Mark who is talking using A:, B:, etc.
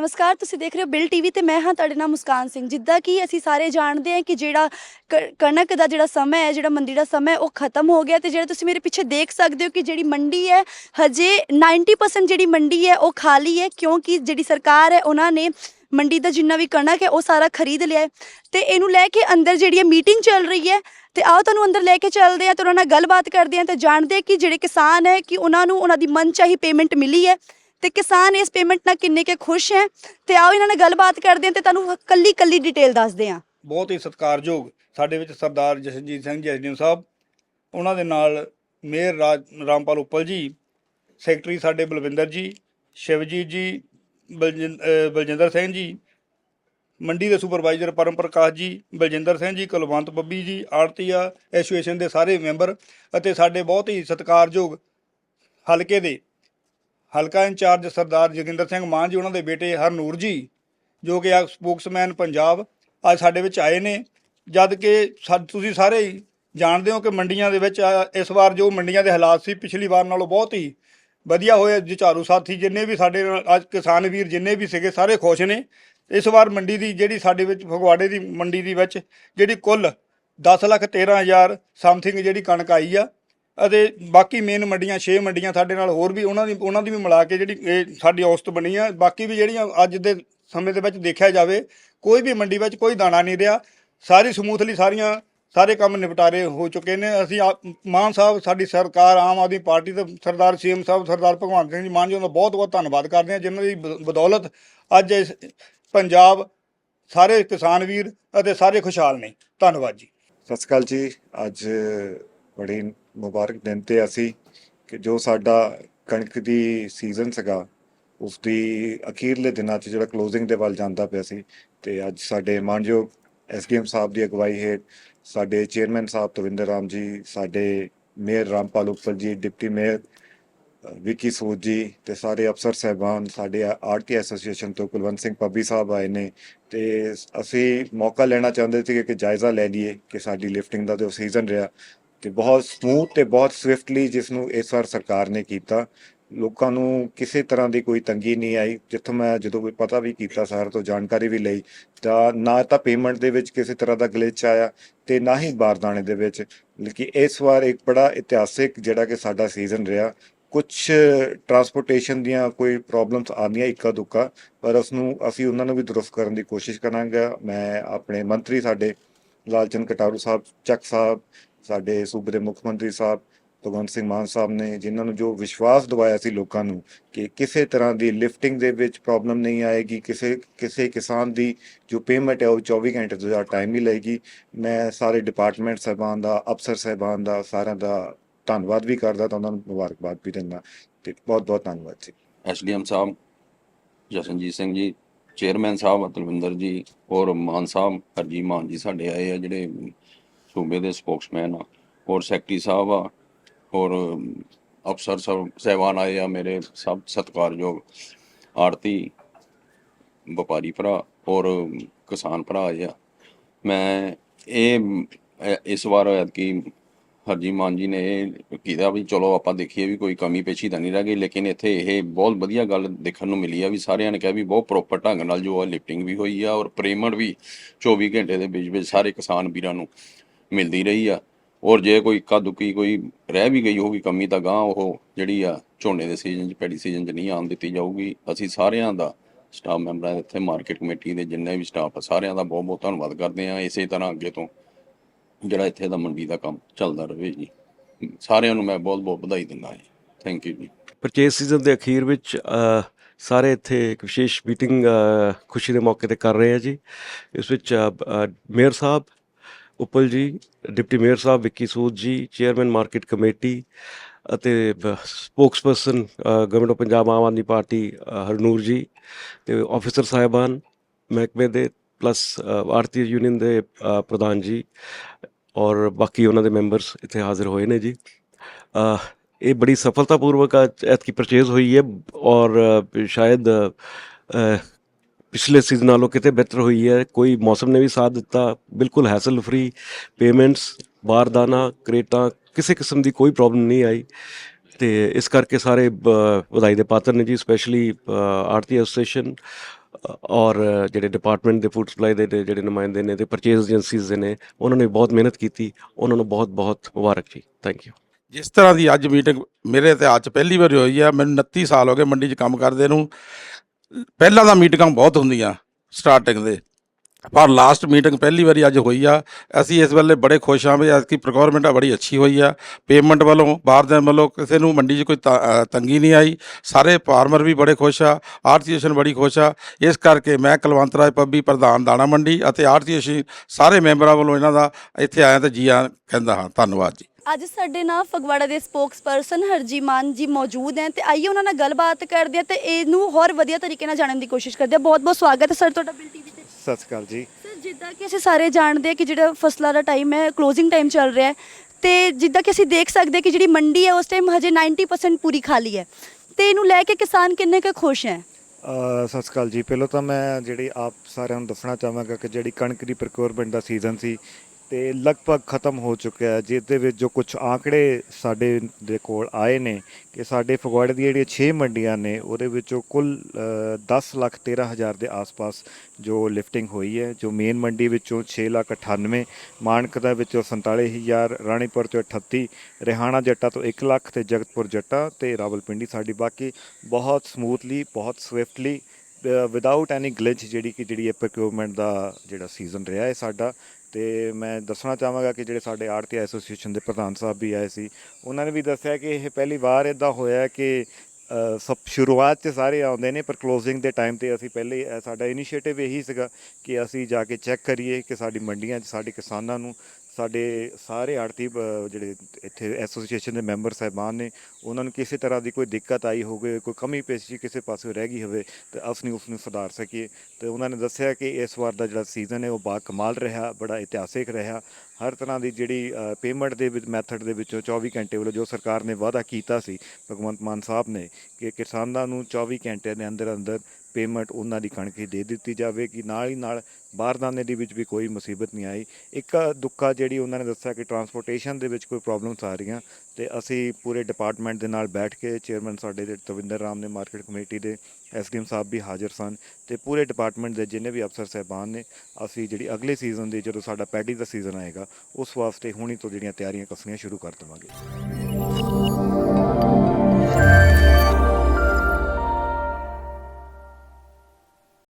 A: ਨਮਸਕਾਰ, ਤੁਸੀਂ ਦੇਖ ਰਹੇ ਹੋ ਬਿਲ ਟੀਵੀ ਤੇ ਮੈਂ ਹਾਂ ਤੁਹਾਡੇ ਨਾਲ ਮੁਸਕਾਨ ਸਿੰਘ। ਜਿੱਦਾਂ ਕਿ ਅਸੀਂ ਸਾਰੇ ਜਾਣਦੇ ਹਾਂ ਕਿ ਜਿਹੜਾ ਕ- ਕਣਕ ਦਾ ਜਿਹੜਾ ਸਮਾਂ ਹੈ, ਜਿਹੜਾ ਮੰਡੀ ਦਾ ਸਮਾਂ ਹੈ, ਉਹ ਖਤਮ ਹੋ ਗਿਆ ਤੇ ਜਿਹੜਾ ਤੁਸੀਂ ਮੇਰੇ ਪਿੱਛੇ ਦੇਖ ਸਕਦੇ ਹੋ ਕਿ ਜਿਹੜੀ ਮੰਡੀ ਹੈ, ਹਜੇ 90% ਜਿਹੜੀ ਮੰਡੀ ਹੈ, ਉਹ ਖਾਲੀ ਹੈ, ਕਿਉਂਕਿ ਜਿਹੜੀ ਸਰਕਾਰ ਹੈ, ਉਹਨਾਂ ਨੇ ਮੰਡੀ ਦਾ ਜਿੰਨਾ ਵੀ ਕਣਕ ਹੈ, ਉਹ ਸਾਰਾ ਖਰੀਦ ਲਿਆ ਹੈ। ਤੇ ਇਹਨੂੰ ਲੈ ਕੇ ਅੰਦਰ ਜਿਹੜੀ ਹੈ ਮੀਟਿੰਗ ਚੱਲ ਰਹੀ ਹੈ, ਤੇ ਆਓ ਤੁਹਾਨੂੰ ਅੰਦਰ ਲੈ ਕੇ ਚੱਲਦੇ ਆ ਤੇ ਉਹਨਾਂ ਨਾਲ ਗੱਲਬਾਤ ਕਰਦੇ ਆ ਤੇ ਜਾਣਦੇ ਆ ਕਿ ਜਿਹੜੇ ਕਿਸਾਨ ਹੈ, ਕਿ ਉਹਨਾਂ ਨੂੰ ਉਹਨਾਂ ਦੀ ਮਨਚਾਹੀ ਪੇਮੈਂਟ ਮਿਲੀ ਹੈ। ਤੇ ਕਿਸਾਨ ਇਸ ਪੇਮੈਂਟ ਨਾਲ ਕਿੰਨੇ ਕੇ ਖੁਸ਼ ਹੈ? ਤੇ ਆਓ ਇਹਨਾਂ ਨਾਲ ਗੱਲਬਾਤ ਕਰਦੇ ਆ ਤੇ ਤੁਹਾਨੂੰ ਕੱਲੀ ਕੱਲੀ ਡਿਟੇਲ ਦੱਸਦੇ ਹਾਂ।
B: ਬਹੁਤ ਹੀ ਸਤਿਕਾਰਯੋਗ ਸਾਡੇ ਵਿੱਚ ਸਰਦਾਰ ਜਸ਼ਨਜੀਤ ਸਿੰਘ ਜੀ ਐਸਡੀਐਮ ਸਾਹਿਬ, ਉਹਨਾਂ ਦੇ ਨਾਲ ਮੇਅਰ ਰਾਜ, ਰਾਮਪਾਲ ਉੱਪਲ ਜੀ, ਸੈਕਟਰੀ ਸਾਡੇ ਬਲਵਿੰਦਰ ਜੀ, ਸ਼ਿਵਜੀਤ ਜੀ, ਬਲਜਿੰ- ਬਲਜਿੰਦਰ ਸਿੰਘ ਜੀ, ਮੰਡੀ ਦੇ ਸੁਪਰਵਾਈਜ਼ਰ ਪਰਮ ਪ੍ਰਕਾਸ਼ ਜੀ, ਬਲਜਿੰਦਰ ਸਿੰਘ ਜੀ, ਕੁਲਵੰਤ ਬੱਬੀ ਜੀ, ਆੜਤੀਆ ਐਸੋਸੀਏਸ਼ਨ ਦੇ ਸਾਰੇ ਮੈਂਬਰ ਅਤੇ ਸਾਡੇ ਬਹੁਤ ਹੀ ਸਤਿਕਾਰਯੋਗ ਹਲਕੇ ਦੇ ਹਲਕਾ ਇੰਚਾਰਜ ਸਰਦਾਰ ਜੋਗਿੰਦਰ ਸਿੰਘ ਮਾਨ ਜੀ, ਉਹਨਾਂ ਦੇ ਬੇਟੇ ਹਰਨੂਰ ਜੀ, ਜੋ ਕਿ ਆ ਸਪੋਕਸਮੈਨ ਪੰਜਾਬ ਅੱਜ ਸਾਡੇ ਵਿੱਚ ਆਏ ਨੇ। ਜਦ ਕਿ ਸਾ- ਤੁਸੀਂ ਸਾਰੇ ਹੀ ਜਾਣਦੇ ਹੋ ਕਿ ਮੰਡੀਆਂ ਦੇ ਵਿੱਚ ਇਸ ਵਾਰ ਜੋ ਮੰਡੀਆਂ ਦੇ ਹਾਲਾਤ ਸੀ, ਪਿਛਲੀ ਵਾਰ ਨਾਲੋਂ ਬਹੁਤ ਹੀ ਵਧੀਆ ਹੋਏ। ਜੁਝਾਰੂ ਸਾਥੀ ਜਿੰਨੇ ਵੀ ਸਾਡੇ ਅੱਜ ਕਿਸਾਨ ਵੀਰ ਜਿੰਨੇ ਵੀ ਸੀਗੇ, ਸਾਰੇ ਖੁਸ਼ ਨੇ। ਇਸ ਵਾਰ ਮੰਡੀ ਦੀ ਜਿਹੜੀ ਸਾਡੇ ਵਿੱਚ, ਫਗਵਾੜੇ ਦੀ ਮੰਡੀ ਦੀ ਵਿੱਚ, ਜਿਹੜੀ ਕੁੱਲ 10 ਲੱਖ 13 ਹਜ਼ਾਰ ਸਮਥਿੰਗ ਜਿਹੜੀ ਕਣਕ ਆਈ ਆ ਅਤੇ ਬਾਕੀ ਮੇਨ ਮੰਡੀਆਂ 6 ਮੰਡੀਆਂ ਸਾਡੇ ਨਾਲ ਹੋਰ ਵੀ ਉਹਨਾਂ ਦੀ ਉਹਨਾਂ ਦੀ ਵੀ ਮਿਲਾ ਕੇ ਜਿਹੜੀ ਇਹ ਸਾਡੀ ਔਸਤ ਬਣੀ ਆ। ਬਾਕੀ ਵੀ ਜਿਹੜੀਆਂ ਅੱਜ ਦੇ ਸਮੇਂ ਦੇ ਵਿੱਚ ਦੇਖਿਆ ਜਾਵੇ, ਕੋਈ ਵੀ ਮੰਡੀ ਵਿੱਚ ਕੋਈ ਦਾਣਾ ਨਹੀਂ ਰਿਹਾ। ਸਾਰੀ ਸਮੂਥਲੀ ਸਾਰੀਆਂ, ਸਾਰੇ ਕੰਮ ਨਿਪਟਾਰੇ ਹੋ ਚੁੱਕੇ ਨੇ। ਅਸੀਂ ਮਾਨ ਸਾਹਿਬ, ਸਾਡੀ ਸਰਕਾਰ, ਆਮ ਆਦਮੀ ਪਾਰਟੀ ਤੇ ਸਰਦਾਰ ਸੀਐਮ ਸਾਹਿਬ, ਸਰਦਾਰ ਭਗਵੰਤ ਸਿੰਘ ਜੀ, ਮਾਨ ਜੀ ਦਾ ਬਹੁਤ ਬਹੁਤ ਧੰਨਵਾਦ ਕਰਦੇ ਹਾਂ ਜਿਨ੍ਹਾਂ ਦੀ ਬ- ਬਦੌਲਤ ਅੱਜ ਇਸ ਪੰਜਾਬ ਸਾਰੇ ਕਿਸਾਨ ਵੀਰ ਅਤੇ ਸਾਰੇ ਖੁਸ਼ਹਾਲ ਨੇ। ਧੰਨਵਾਦ ਜੀ।
C: ਸਤਿ ਸ਼੍ਰੀ ਅਕਾਲ ਜੀ। ਅੱਜ ਬੜੀ ਮੁਬਾਰਕ ਦਿਨ ਤੇ ਅਸੀਂ ਕਿ ਜੋ ਸਾਡਾ ਕਣਕ ਦੀ ਸੀਜ਼ਨ ਸੀਗਾ ਉਸ ਦੀ ਅਖੀਰਲੇ ਦਿਨਾਂ 'ਚ ਜਿਹੜਾ ਕਲੋਜ਼ਿੰਗ ਦੇ ਵੱਲ ਜਾਂਦਾ ਪਿਆ ਸੀ ਤੇ ਅੱਜ ਸਾਡੇ ਮਾਨਯੋਗ ਐਸਡੀਐਮ ਸਾਹਿਬ ਦੀ ਅਗਵਾਈ ਹੇਠ ਸਾਡੇ ਚੇਅਰਮੈਨ ਸਾਹਿਬ ਤਵਿੰਦਰ ਰਾਮ ਜੀ ਸਾਡੇ mayor Rampal Uppal ji deputy mayor ਅ, ਵਿੱਕੀ ਸੂਦ ਜੀ ਤੇ ਸਾਰੇ ਅਫਸਰ ਸਹਿਬਾਨ ਸਾਡੇ ਆਰਟੀ ਐਸੋਸੀਏਸ਼ਨ ਤੋਂ ਕੁਲਵੰਤ ਸਿੰਘ ਪੱਬੀ ਸਾਹਿਬ ਆਏ ਨੇ ਤੇ ਅਸੀਂ ਮੌਕਾ ਲੈਣਾ ਚਾਹੁੰਦੇ ਸੀ ਕਿ ਜਾਇਜ਼ਾ ਲੈ ਲਈਏ ਕਿ ਸਾਡੀ ਲਿਫਟਿੰਗ ਦਾ ਜੋ ਸੀਜ਼ਨ ਰਿਹਾ ਤੇ ਬਹੁਤ ਸਮੂਥ ਤੇ ਬਹੁਤ ਸਵਿਫਟਲੀ ਜਿਸ ਨੂੰ ਇਸ ਵਾਰ ਸਰਕਾਰ ਨੇ ਕੀਤਾ। ਲੋਕਾਂ ਨੂੰ ਕਿਸੇ ਤਰ੍ਹਾਂ ਦੀ ਕੋਈ ਤੰਗੀ ਨਹੀਂ ਆਈ। ਜਿੱਥੋਂ ਮੈਂ ਜਦੋਂ ਵੀ ਪਤਾ ਵੀ ਕੀਤਾ ਸਾਰ ਤੋਂ ਜਾਣਕਾਰੀ ਵੀ ਲਈ, ਤਾਂ ਨਾ ਤਾਂ ਪੇਮੈਂਟ ਦੇ ਵਿੱਚ ਕਿਸੇ ਤਰ੍ਹਾਂ ਦਾ ਗਲਿਚ ਆਇਆ ਤੇ ਨਾ ਹੀ ਬਾਰਦਾਨੇ ਦੇ ਵਿੱਚ। ਲੇਕਿਨ ਇਸ ਵਾਰ ਇੱਕ ਬੜਾ ਇਤਿਹਾਸਿਕ ਜਿਹੜਾ ਕਿ ਸਾਡਾ ਸੀਜ਼ਨ ਰਿਹਾ। ਕੁਝ ਟਰਾਂਸਪੋਰਟੇਸ਼ਨ ਦੀਆਂ ਕੋਈ ਪ੍ਰੋਬਲਮਸ ਆਉਂਦੀਆਂ ਇੱਕਾ ਦੁੱਕਾ, ਪਰ ਉਸ ਨੂੰ ਅਸੀਂ ਉਹਨਾਂ ਨੂੰ ਵੀ ਦਰੁਸਤ ਕਰਨ ਦੀ ਕੋਸ਼ਿਸ਼ ਕਰਾਂਗੇ। ਮੈਂ ਆਪਣੇ ਮੰਤਰੀ ਸਾਡੇ ਲਾਲਚੰਦ ਕਟਾਰੂ ਸਾਹਿਬ, ਚੱਕ ਸਾਹਿਬ ਸਾਡੇ ਸੂਬੇ ਦੇ ਮੁੱਖ ਮੰਤਰੀ ਸਾਹਿਬ, ਭਗਵੰਤ ਸਿੰਘ ਮਾਨ ਸਾਹਿਬ ਨੇ, ਜਿਨ੍ਹਾਂ ਨੂੰ ਜੋ ਵਿਸ਼ਵਾਸ ਦਿਵਾਇਆ ਸੀ ਲੋਕਾਂ ਨੂੰ ਕਿ ਕਿਸੇ ਤਰ੍ਹਾਂ ਦੀ ਲਿਫਟਿੰਗ ਦੇ ਵਿੱਚ ਪ੍ਰੋਬਲਮ ਨਹੀਂ ਆਏਗੀ, ਕਿਸੇ ਕਿਸੇ ਕਿਸਾਨ ਦੀ ਜੋ ਪੇਮੈਂਟ ਹੈ ਉਹ 24 ਘੰਟੇ ਤੋਂ ਜ਼ਿਆਦਾ ਟਾਈਮ ਹੀ ਲਏਗੀ। ਮੈਂ ਸਾਰੇ ਡਿਪਾਰਟਮੈਂਟ ਸਾਹਿਬਾਨ ਦਾ, ਅਫਸਰ ਸਾਹਿਬਾਨ ਦਾ, ਸਾਰਿਆਂ ਦਾ ਧੰਨਵਾਦ ਵੀ ਕਰਦਾ, ਤਾਂ ਉਹਨਾਂ ਨੂੰ ਮੁਬਾਰਕਬਾਦ ਵੀ ਦਿੰਦਾ। ਤੇ ਬਹੁਤ ਬਹੁਤ ਧੰਨਵਾਦ ਜੀ।
D: ਐਸਡੀਐਮ ਸਾਹਿਬ, ਜਸ਼ਨਜੀਤ ਸਿੰਘ ਜੀ ਚੇਅਰਮੈਨ ਸਾਹਿਬ, ਅਤਲਵਿੰਦਰ ਜੀ ਔਰ ਮਾਨ ਸਾਹਿਬ ਹਰਜੀ ਮਾਨ ਜੀ ਸਾਡੇ ਆਏ ਆ, ਜਿਹੜੇ ਸੂਬੇ ਦੇ ਸਪੋਕਸਮੈਨ ਆ। ਹੋਰ ਸੈਕਟਰੀ ਸਾਹਿਬ ਆ, ਹੋਰ ਅਫਸਰ ਸਭ ਸਹਿਬਾਨ ਆਏ ਆ ਮੇਰੇ ਸਭ, ਸਤਿਕਾਰਯੋਗ ਆੜਤੀ ਵਪਾਰੀ ਭਰਾ ਔਰ ਕਿਸਾਨ ਭਰਾ ਆਏ ਆ। ਮੈਂ ਇਹ ਇਸ ਵਾਰ ਕਿ ਹਰਜੀ ਮਾਨ ਜੀ ਨੇ ਇਹ ਕੀਤਾ ਵੀ ਚਲੋ ਆਪਾਂ ਦੇਖੀਏ ਵੀ ਕੋਈ ਕਮੀ ਪੇਸ਼ੀ ਤਾਂ ਨਹੀਂ ਰਹਿ ਗਈ, ਲੇਕਿਨ ਇੱਥੇ ਇਹ ਬਹੁਤ ਵਧੀਆ ਗੱਲ ਦੇਖਣ ਨੂੰ ਮਿਲੀ ਆ ਵੀ ਸਾਰਿਆਂ ਨੇ ਕਿਹਾ ਵੀ ਬਹੁਤ ਪ੍ਰੋਪਰ ਢੰਗ ਨਾਲ ਜੋ ਆ ਲਿਫਟਿੰਗ ਵੀ ਹੋਈ ਆ ਔਰ ਪੇਮੈਂਟ ਵੀ 24 ਘੰਟੇ ਦੇ ਵਿੱਚ ਵਿੱਚ ਸਾਰੇ ਕਿਸਾਨ ਵੀਰਾਂ ਨੂੰ ਮਿਲਦੀ ਰਹੀ ਆ। ਔਰ ਜੇ ਕੋਈ ਇੱਕਾ ਦੁੱਕੀ ਕੋਈ ਰਹਿ ਵੀ ਗਈ ਹੋਊਗੀ ਕਮੀ ਤਾਂ ਗਾਂ ਉਹ ਜਿਹੜੀ ਆ ਝੋਨੇ ਦੇ ਸੀਜ਼ਨ 'ਚ, ਪੈੜੀ ਸੀਜ਼ਨ 'ਚ ਨਹੀਂ ਆਉਣ ਦਿੱਤੀ ਜਾਊਗੀ। ਅਸੀਂ ਸਾਰਿਆਂ ਦਾ ਸਟਾਫ ਮੈਂਬਰਾਂ ਇੱਥੇ ਮਾਰਕੀਟ ਕਮੇਟੀ ਦੇ ਜਿੰਨੇ ਵੀ ਸਟਾਫ ਆ, ਸਾਰਿਆਂ ਦਾ ਬਹੁਤ ਬਹੁਤ ਧੰਨਵਾਦ ਕਰਦੇ ਆ ਇਸੇ ਤਰ੍ਹਾਂ ਅੱਗੇ ਤੋਂ ਜਿਹੜਾ ਇੱਥੇ ਦਾ ਮੰਡੀ ਦਾ ਕੰਮ ਚੱਲਦਾ ਰਹੇ ਜੀ। ਸਾਰਿਆਂ ਨੂੰ ਮੈਂ ਬਹੁਤ ਬਹੁਤ ਵਧਾਈ ਦਿੰਦਾ ਹਾਂ ਥੈਂਕ ਯੂ ਜੀ।
E: ਪਰਚੇਸ ਸੀਜ਼ਨ ਦੇ ਅਖੀਰ ਵਿੱਚ ਸਾਰੇ ਇੱਥੇ ਇੱਕ ਵਿਸ਼ੇਸ਼ ਮੀਟਿੰਗ ਖੁਸ਼ੀ ਦੇ ਮੌਕੇ ਤੇ ਕਰ ਰਹੇ ਆ ਜੀ। ਇਸ ਵਿੱਚ mayor Sahib Uppal ji, deputy mayor Sahib Vicky Sood ji, chairman market committee ਅਤੇ spokesperson government of Punjab Aam Aadmi party Harnoor ji ਤੇ ਆਫੀਸਰ ਸਾਹਿਬਾਨ, ਮਹਿਕਮੇ ਦੇ ਪਲੱਸ ਆਰਤੀ ਯੂਨੀਅਨ ਦੇ ਪ੍ਰਧਾਨ ਜੀ ਔਰ ਬਾਕੀ ਉਹਨਾਂ ਦੇ ਮੈਂਬਰਸ ਇੱਥੇ ਹਾਜ਼ਰ ਹੋਏ ਨੇ ਜੀ। ਇਹ ਬੜੀ ਸਫਲਤਾਪੂਰਵਕ ਐਤਕੀ ਪਰਚੇਜ਼ ਹੋਈ ਹੈ ਔਰ ਸ਼ਾਇਦ ਪਿਛਲੇ ਸੀਜ਼ਨ ਨਾਲੋਂ ਕਿਤੇ ਬਿਹਤਰ ਹੋਈ ਹੈ। ਕੋਈ ਮੌਸਮ ਨੇ ਵੀ ਸਾਥ ਦਿੱਤਾ। ਬਿਲਕੁਲ ਹੈਸਲ ਫ੍ਰੀ ਪੇਮੈਂਟਸ ਬਾਰਦਾਨਾ, ਕਰੇਟਾਂ, ਕਿਸੇ ਕਿਸਮ ਦੀ ਕੋਈ ਪ੍ਰੋਬਲਮ ਨਹੀਂ ਆਈ। ਤੇ ਇਸ ਕਰਕੇ ਸਾਰੇ ਬ- ਵਧਾਈ ਦੇ ਪਾਤਰ ਨੇ ਜੀ ਸਪੈਸ਼ਲੀ ਆਰਤੀ ਐਸੋਸੀਏਸ਼ਨ ਔਰ ਜਿਹੜੇ ਡਿਪਾਰਟਮੈਂਟ ਦੇ ਫੂਡ ਸਪਲਾਈ ਦੇ ਜਿਹੜੇ ਨੁਮਾਇੰਦੇ ਨੇ ਤੇ ਪਰਚੇਸ ਏਜੰਸੀਜ਼ ਦੇ ਨੇ, ਉਹਨਾਂ ਨੇ ਬਹੁਤ ਮਿਹਨਤ ਕੀਤੀ। ਉਹਨਾਂ ਨੂੰ ਬਹੁਤ ਬਹੁਤ ਮੁਬਾਰਕ ਜੀ। ਥੈਂਕ ਯੂ
F: ਜਿਸ ਤਰ੍ਹਾਂ ਦੀ ਅੱਜ ਮੀਟਿੰਗ ਮੇਰੇ ਇਤਿਹਾਸ ਅੱਜ ਪਹਿਲੀ ਵਾਰ ਹੋਈ ਆ, ਮੈਨੂੰ 29 ਸਾਲ ਹੋ ਗਏ ਮੰਡੀ 'ਚ ਕੰਮ ਕਰਦੇ ਨੂੰ। ਪਹਿਲਾਂ ਤਾਂ ਮੀਟਿੰਗਾਂ ਬਹੁਤ ਹੁੰਦੀਆਂ ਸਟਾਰਟਿੰਗ ਦੇ। ਪਰ ਲਾਸਟ ਮੀਟਿੰਗ ਪਹਿਲੀ ਵਾਰੀ ਅੱਜ ਹੋਈ ਆ। ਅਸੀਂ ਇਸ ਵੇਲੇ ਬੜੇ ਖੁਸ਼ ਹਾਂ ਵੀ ਅੱਜ ਦੀ ਪ੍ਰੋਕੁਰਮੈਂਟ ਬੜੀ ਅੱਛੀ ਹੋਈ ਆ। ਪੇਮੈਂਟ ਵੱਲੋਂ, ਬਾਹਰ ਦੇ ਵੱਲੋਂ ਕਿਸੇ ਨੂੰ ਮੰਡੀ 'ਚ ਕੋਈ ਤ- ਤੰਗੀ ਨਹੀਂ ਆਈ। ਸਾਰੇ ਫਾਰਮਰ ਵੀ ਬੜੇ ਖੁਸ਼ ਆ ਆਰਟੀਏਸ਼ਨ ਬੜੀ ਖੁਸ਼ ਆ। ਇਸ ਕਰਕੇ ਮੈਂ ਕੁਲਵੰਤ ਰਾਜ ਪੱਬੀ, ਪ੍ਰਧਾਨ ਦਾਣਾ ਮੰਡੀ ਅਤੇ ਆਰਟੀਏਸ਼ਨ ਸਾਰੇ ਮੈਂਬਰਾਂ ਵੱਲੋਂ ਇਹਨਾਂ ਦਾ ਇੱਥੇ ਆਇਆ ਤੇ ਜੀ ਆਇਆਂ ਕਹਿੰਦਾ ਹਾਂ, ਧੰਨਵਾਦ ਜੀ।
A: ਅੱਜ ਸਾਡੇ ਨਾਲ ਫਗਵਾੜਾ ਦੇ ਸਪੋਕਸਪਰਸਨ ਹਰਜੀਮਾਨ ਜੀ ਮੌਜੂਦ ਹੈ ਤੇ ਆਈਏ ਉਹਨਾਂ ਨਾਲ ਗੱਲਬਾਤ ਕਰਦੇ ਆ ਤੇ ਇਹਨੂੰ ਹੋਰ ਵਧੀਆ ਤਰੀਕੇ ਨਾਲ ਜਾਣਨ ਦੀ ਕੋਸ਼ਿਸ਼ ਕਰਦੇ ਆ ਬਹੁਤ ਬਹੁਤ ਸਵਾਗਤ ਹੈ ਸਰ ਤੁਹਾਡਾ ਬਿਲ ਟੀਵੀ ਤੇ।
C: ਸਤਿ ਸ਼੍ਰੀ ਅਕਾਲ ਜੀ।
A: ਸਰ ਜਿੱਦਾਂ ਕਿ ਅਸੀਂ ਸਾਰੇ ਜਾਣਦੇ ਹਾਂ ਕਿ ਜਿਹੜਾ ਫਸਲਾਂ ਦਾ ਟਾਈਮ ਹੈ ਕਲੋਜ਼ਿੰਗ ਟਾਈਮ ਚੱਲ ਰਿਹਾ ਹੈ ਤੇ ਜਿੱਦਾਂ ਕਿ ਅਸੀਂ ਦੇਖ ਸਕਦੇ ਹਾਂ ਕਿ ਜਿਹੜੀ ਮੰਡੀ ਹੈ ਉਸ ਟਾਈਮ ਹਜੇ 90% ਪੂਰੀ ਖਾਲੀ ਹੈ। ਤੇ ਇਹਨੂੰ ਲੈ ਕੇ ਕਿਸਾਨ ਕਿੰਨੇ ਕੁ ਖੁਸ਼ ਹੈ?
C: ਅ, ਸਤਿ ਸ਼੍ਰੀ ਅਕਾਲ ਜੀ। ਪਹਿਲਾਂ ਤਾਂ ਮੈਂ ਜਿਹੜੀ ਆਪ ਸਾਰਿਆਂ ਨੂੰ ਦੱਸਣਾ ਚਾਹਾਂਗਾ ਕਿ ਜਿਹੜੀ ਕਣਕ ਦੀ ਪ੍ਰੋਕਿਉਰਮੈਂਟ ਦਾ ਸੀਜ਼ਨ ਸੀ ਤੇ ਲਗਭਗ ਖਤਮ ਹੋ ਚੁੱਕਿਆ ਹੈ ਜਿਸ ਦੇ ਵਿੱਚ ਜੋ ਕੁਝ ਆંકੜੇ ਸਾਡੇ ਦੇ ਕੋਲ ਆਏ ਨੇ ਕਿ ਸਾਡੇ ਫਗਵਾੜੇ ਦੀ ਜਿਹੜੀਆਂ 6 ਮੰਡੀਆਂ ਨੇ ਉਹਦੇ ਵਿੱਚੋਂ ਕੁੱਲ ਅ, 10 ਲੱਖ 13 ਹਜ਼ਾਰ ਦੇ ਆਸ-ਪਾਸ ਜੋ ਲਿਫਟਿੰਗ ਹੋਈ ਹੈ ਜੋ ਮੇਨ ਮੰਡੀ ਵਿੱਚੋਂ 6 ਲੱਖ 98 ਮਾਨਕ ਦਾ ਵਿੱਚੋਂ 47000 ਰਾਣੀਪੁਰ ਤੋਂ 38 ਰਿਹਾਣਾ ਜੱਟਾ ਤੋਂ 1 ਲੱਖ ਤੇ ਜਗਤਪੁਰ ਜੱਟਾ ਤੇ ਰਾਵਲਪਿੰਡੀ ਸਾਡੀ ਬਾਕੀ ਬਹੁਤ ਸਮੂਥਲੀ ਬਹੁਤ ਸਵਿਫਟਲੀ ਵਿਦਆਊਟ ਐਨੀ ਗਲਿਚ ਜਿਹੜੀ ਕਿ ਜਿਹੜੀ ਇਹ ਪ੍ਰੋਕਿਉਰਮੈਂਟ ਦਾ ਜਿਹੜਾ ਸੀਜ਼ਨ ਰਿਹਾ ਹੈ ਸਾਡਾ ਤੇ ਮੈਂ ਦੱਸਣਾ ਚਾਹਾਂਗਾ ਕਿ ਜਿਹੜੇ ਸਾਡੇ ਆੜਤੀ ਐਸੋਸੀਏਸ਼ਨ ਦੇ ਪ੍ਰਧਾਨ ਸਾਹਿਬ ਵੀ ਆਏ ਸੀ ਉਹਨਾਂ ਨੇ ਵੀ ਦੱਸਿਆ ਕਿ ਇਹ ਪਹਿਲੀ ਵਾਰ ਇਦਾਂ ਹੋਇਆ ਕਿ ਅ, ਸਭ ਸ਼ੁਰੂਆਤ 'ਚ ਸਾਰੇ ਆਉਂਦੇ ਨੇ ਪਰ ਕਲੋਜ਼ਿੰਗ ਦੇ ਟਾਈਮ ਤੇ ਅਸੀਂ ਪਹਿਲੇ ਸਾਡਾ ਇਨੀਸ਼ੀਏਟਿਵ ਇਹੀ ਸੀਗਾ ਕਿ ਅਸੀਂ ਜਾ ਕੇ ਚੈੱਕ ਕਰੀਏ ਕਿ ਸਾਡੀ ਮੰਡੀਆਂ 'ਚ ਸਾਡੇ ਕਿਸਾਨਾਂ ਨੂੰ ਸਾਡੇ ਸਾਰੇ ਆੜਤੀ ਜਿਹੜੇ ਇੱਥੇ ਐਸੋਸੀਏਸ਼ਨ ਦੇ ਮੈਂਬਰ ਸਾਹਿਬਾਨ ਨੇ, ਉਹਨਾਂ ਨੂੰ ਕਿਸੇ ਤਰ੍ਹਾਂ ਦੀ ਕੋਈ ਦਿੱਕਤ ਆਈ ਹੋਵੇ, ਕੋਈ ਕਮੀ ਪੇਸ਼ੀ ਕਿਸੇ ਪਾਸੇ ਰਹਿ ਗਈ ਹੋਵੇ, ਤੇ ਅਸੀਂ ਉਸ ਨੂੰ ਸੁਧਾਰ ਸਕੀਏ। ਤੇ ਉਹਨਾਂ ਨੇ ਦੱਸਿਆ ਕਿ ਇਸ ਵਾਰ ਦਾ ਜਿਹੜਾ ਸੀਜ਼ਨ ਹੈ, ਉਹ ਬਾ ਕਮਾਲ ਰਿਹਾ, ਬੜਾ ਇਤਿਹਾਸਿਕ ਰਿਹਾ। ਹਰ ਤਰ੍ਹਾਂ ਦੀ ਜਿਹੜੀ ਪੇਮੈਂਟ ਦੇ ਵਿੱਚ ਮੈਥਡ ਦੇ ਵਿੱਚੋਂ 24 ਘੰਟੇ ਵੱਲੋਂ ਜੋ ਸਰਕਾਰ ਨੇ ਵਾਅਦਾ ਕੀਤਾ ਸੀ, ਭਗਵੰਤ ਮਾਨ ਸਾਹਿਬ ਨੇ, ਕਿ ਕਿਸਾਨਾਂ ਨੂੰ 24 ਘੰਟੇ ਦੇ ਅੰਦਰ ਅੰਦਰ ਪੇਮੈਂਟ ਉਹਨਾਂ ਦੀ ਕਣਕ ਹੀ ਦੇ ਦਿੱਤੀ ਜਾਵੇਗੀ ਨਾਲ ਹੀ ਨਾਲ ਬਾਰਦਾਨੇ ਦੇ ਵਿੱਚ ਵੀ ਕੋਈ ਮੁਸੀਬਤ ਨਹੀਂ ਆਈ। ਇੱਕ ਦੁੱਕਾ ਜਿਹੜੀ ਉਹਨਾਂ ਨੇ ਦੱਸਿਆ ਕਿ ਟਰਾਂਸਪੋਰਟੇਸ਼ਨ ਦੇ ਵਿੱਚ ਕੋਈ ਪ੍ਰੋਬਲਮਸ ਆ ਰਹੀਆਂ ਤੇ ਅਸੀਂ ਪੂਰੇ ਡਿਪਾਰਟਮੈਂਟ ਦੇ ਨਾਲ ਬੈਠ ਕੇ ਚੇਅਰਮੈਨ ਸਾਡੇ ਦੇ ਤਵਿੰਦਰ ਰਾਮ ਨੇ ਮਾਰਕੀਟ ਕਮੇਟੀ ਦੇ ਐਸਡੀਐਮ ਸਾਹਿਬ ਵੀ ਹਾਜ਼ਰ ਸਨ ਤੇ ਪੂਰੇ ਡਿਪਾਰਟਮੈਂਟ ਦੇ ਜਿੰਨੇ ਵੀ ਅਫਸਰ ਸਹਿਬਾਨ ਨੇ, ਅਸੀਂ ਜਿਹੜੀ ਅਗਲੇ ਸੀਜ਼ਨ ਦੀ ਜਦੋਂ ਸਾਡਾ ਪੈਡੀ ਦਾ ਸੀਜ਼ਨ ਆਏਗਾ, ਉਸ ਵਾਸਤੇ ਹੁਣੀ ਤੋਂ ਜਿਹੜੀਆਂ ਤਿਆਰੀਆਂ ਕਸਣੀਆਂ ਸ਼ੁਰੂ ਕਰ ਦੇਵਾਂਗੇ।